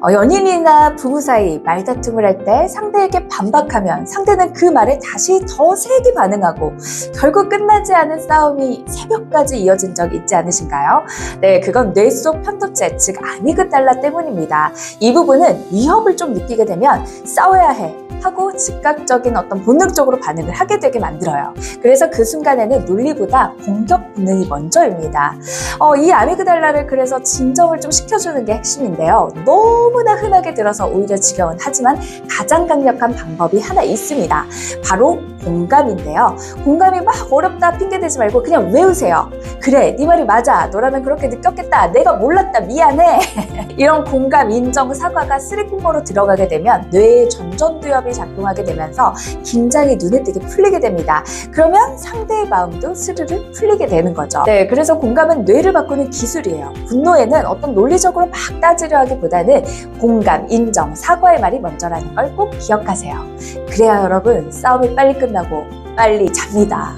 어, 연인이나 부부 사이 말다툼을 할 때 상대에게 반박하면 상대는 그 말에 다시 더 세게 반응하고 결국 끝나지 않은 싸움이 새벽까지 이어진 적 있지 않으신가요? 네, 그건 뇌 속 편도체, 즉 아미그달라 때문입니다. 이 부분은 위협을 좀 느끼게 되면 싸워야 해. 하고 즉각적인 어떤 본능적으로 반응을 하게 되게 만들어요. 그래서 그 순간에는 논리보다 공격 본능이 먼저입니다. 어, 이 아미그달라를 그래서 진정을 좀 시켜주는 게 핵심인데요. 너무나 흔하게 들어서 오히려 지겨운 하지만 가장 강력한 방법이 하나 있습니다. 바로 공감인데요. 공감이 막 어렵다 핑계대지 말고 그냥 외우세요. 그래, 네 말이 맞아. 너라면 그렇게 느꼈겠다. 내가 몰랐다. 미안해. 이런 공감, 인정, 사과가 쓰리콤보로 들어가게 되면 뇌의 전전두엽이 작동하게 되면서 긴장이 눈에 띄게 풀리게 됩니다. 그러면 상대의 마음도 스르르 풀리게 되는 거죠. 네, 그래서 공감은 뇌를 바꾸는 기술이에요. 분노에는 어떤 논리적으로 막 따지려 하기보다는 공감, 인정, 사과의 말이 먼저라는 걸 꼭 기억하세요. 그래야 여러분 싸움이 빨리 끝나고 빨리 잡니다.